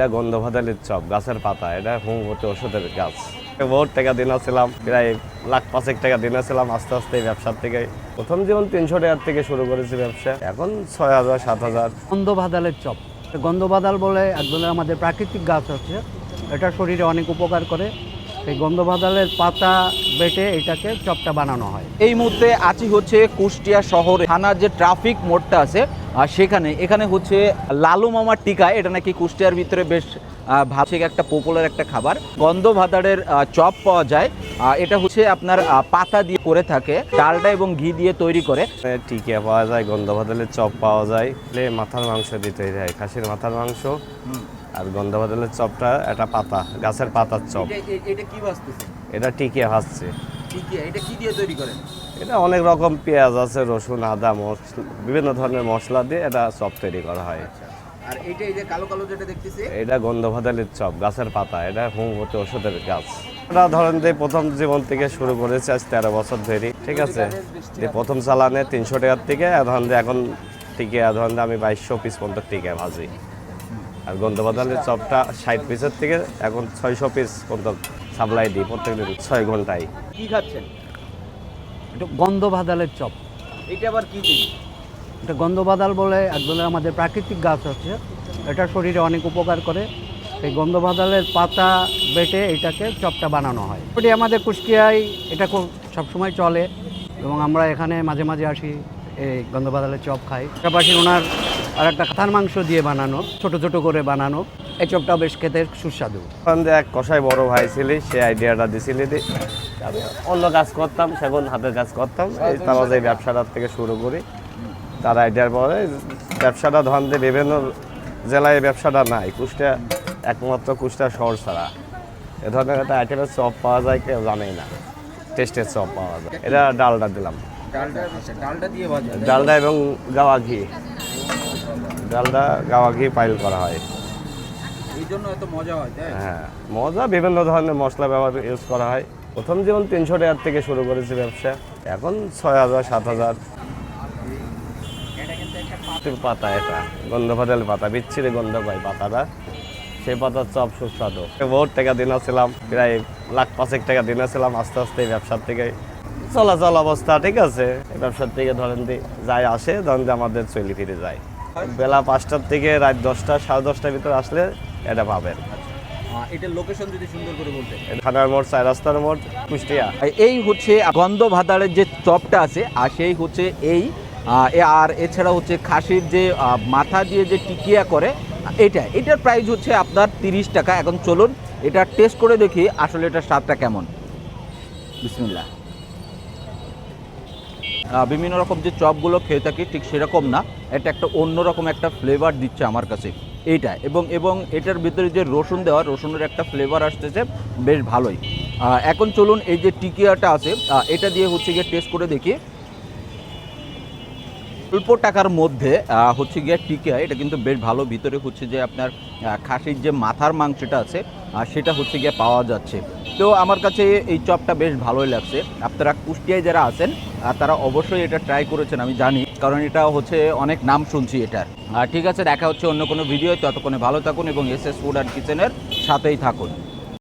এটা গন্ধভাদালির চপ, গাছের পাতা, এটা হোমিওপ্যাথি ওষুধের গাছ। বহুত টাকা দিনেছিলাম প্রায় লাখ পাঁচেক টাকা দিনেছিলাম আস্তে আস্তে এই ব্যবসার থেকে। প্রথম যেমন তিনশো টাকার থেকে শুরু করেছি ব্যবসা, এখন ছয় হাজার, সাত হাজার। গন্ধবাদালের চপ। গন্ধভাদাল বলে এক ধরনের আমাদের প্রাকৃতিক গাছ আছে, এটা শরীরে অনেক উপকার করে। এই গন্ধবাদালের পাতা বেটে এটাকে চপটা বানানো হয়। এই মুহূর্তে আছি হচ্ছে কুষ্টিয়া শহরে। থানার যে ট্রাফিক মোড়টা আছে আর সেখানে। এখানে হচ্ছে লালু মামার টিকা এটা নাকি কুষ্টিয়ার ভিতরে বেশ ভালো একটা পপুলার একটা খাবার। গন্ধ ভাতারের চপ পাওয়া যায়। এটা হচ্ছে আপনার পাতা দিয়ে করে থাকে ডালটা এবং ঘি দিয়ে তৈরি করে। এ, টিকিয়া পাওয়া যায় গন্ধভাদালের চপ পাওয়া যায়। মাথার মাংস দিয়ে তৈরি হয় খাসির মাথার মাংস। আর গন্ধভাদালের চপটা এটা পাতা গাছের পাতার চপ। এটা কি বাঁচতেছে এটা টিকিয়া ভাসছে এটা কি দিয়ে তৈরি করেন? এটা অনেক রকম পেঁয়াজ আছে রসুন আদা মশলা বিভিন্ন ধরনের মশলা দিয়ে এটা চপ তৈরি করা হয়। আর এটা এই যে কালো কালো যেটা দেখতেছি? এটা গন্ধভাদালির চপ গাছের পাতা এটা হোমিওপ্যাথি ওষুধের গাছ। এটা ধরেন যে প্রথম জীবন থেকে শুরু করেছে আজ তেরো বছর ধরে ঠিক আছে? যে প্রথম চালানে তিনশো টাকার থেকে ধরেন এখন টিকে ধরেন আমি বাইশশো পিস পর্যন্ত টিকে ভাজি। আর গন্ধভাদালির চপটা ষাট পিসের থেকে এখন ছয়শো পিস পর্যন্ত সাপ্লাই দিই প্রত্যেকদিন ছয় ঘন্টায়। কি খাচ্ছেন? এটা গন্ধ গন্ধবাদালের চপ। এটা আবার কি জিনিস? এটা গন্ধবাদাল বলে এক ধরনের আমাদের প্রাকৃতিক গাছ আছে। এটা শরীরে অনেক উপকার করে। এই গন্ধবাদালের পাতা বেটে এটাকে চপটা বানানো হয়। এটি আমাদের কুষ্টিয়ায় এটা খুব সবসময় চলে এবং আমরা এখানে মাঝে মাঝে আসি এই গন্ধ গন্ধবাদালের চপ খাই। পাশাপাশি ওনার আর একটা খাতার মাংস দিয়ে বানানো ছোট ছোট করে বানানো। এই চপটা বেশ খেতে সুস্বাদু। এক কষাই বড় ভাই ছিলি সে আইডিয়াটা দিছিলি আমি অন্য কাজ করতাম সেগুন হাতের কাজ করতাম। এই তারা যে ব্যবসাটার থেকে শুরু করি। তার আইডিয়ার পরে ব্যবসাটা ধরেন যে বিভিন্ন জেলায় ব্যবসাটা নাই। কুষ্টিয়া একমাত্র কুষ্টিয়া শহর ছাড়া। এ ধরনের একটা আইটেমের চপ পাওয়া যায় কেউ জানেই না। টেস্টের চপ পাওয়া যায়। এটা ডালটা দিলাম। ডালটা আচ্ছা ডালটা দিয়ে ভাজা। ডালডা এবং গাওয়া ঘি। ডালডা গাওয়া ঘি পাইল করা হয়। এই জন্য এত মজা হয় হ্যাঁ মজা বিভিন্ন ধরনের মশলা ব্যবহার ইউজ করা হয়। প্রথম যেমন তিনশো টাকার থেকে শুরু করেছি ব্যবসা এখন ছয় হাজার সাত হাজার। পাতা এটা গন্ধ ভাদাল পাতা বিচ্ছিরি গন্ধ পাই পাতাটা। সেই পাতার চপ সুস্বাদু। বহুত টাকা দিনেছিলাম প্রায় লাখ পাঁচেক টাকা দিনেছিলাম আস্তে আস্তে ব্যবসার থেকে। চলাচল অবস্থা ঠিক আছে ব্যবসার থেকে ধরেন যাই আসে ধরেন যে আমাদের চলি ফিরে যায়। বেলা পাঁচটার থেকে রাত দশটা সাড়ে দশটার ভিতরে আসলে এটা পাবেন। এটার লোকেশন যদি সুন্দর করে বলতে। থানার মোড় চার রাস্তার মোড় কুষ্টিয়া। এই হচ্ছে গন্ধ যে চপটা আছে আর সেই হচ্ছে এই আর এছাড়া হচ্ছে খাসির যে মাথা দিয়ে যে টিকিয়া করে এটা এটার প্রাইস হচ্ছে আপনার তিরিশ টাকা। এখন চলুন এটা টেস্ট করে দেখি আসলে এটার স্বাদটা কেমন। বিসমিল্লা বিভিন্ন রকম যে চপগুলো খেয়ে থাকি ঠিক সেরকম না। এটা একটা অন্যরকম একটা ফ্লেভার দিচ্ছে আমার কাছে। এইটা এবং এবং এটার ভিতরে যে রসুন দেওয়া, রসুনের একটা ফ্লেভার আসতেছে, বেশ ভালোই। এখন চলুন এই যে টিকিয়াটা আছে এটা দিয়ে হচ্ছে গিয়ে টেস্ট করে দেখি। অল্প টাকার মধ্যে হচ্ছে গিয়ে টিকিয়া, এটা কিন্তু বেশ ভালো। ভিতরে হচ্ছে যে আপনার খাসির যে মাথার মাংসটা আছে সেটা হচ্ছে গিয়ে পাওয়া যাচ্ছে। তো আমার কাছে এই চপটা বেশ ভালোই লাগছে। আপনারা কুষ্টিয়ায় যারা আছেন তারা অবশ্যই এটা ট্রাই করেছেন, আমি জানি। কারণ এটা হচ্ছে অনেক নাম শুনছি এটার। আর ঠিক আছে, দেখা হচ্ছে অন্য কোনো ভিডিও ততক্ষণে ভালো থাকুন এবং এস এস ফুড অ্যান্ড কিচেনের সাথেই থাকুন।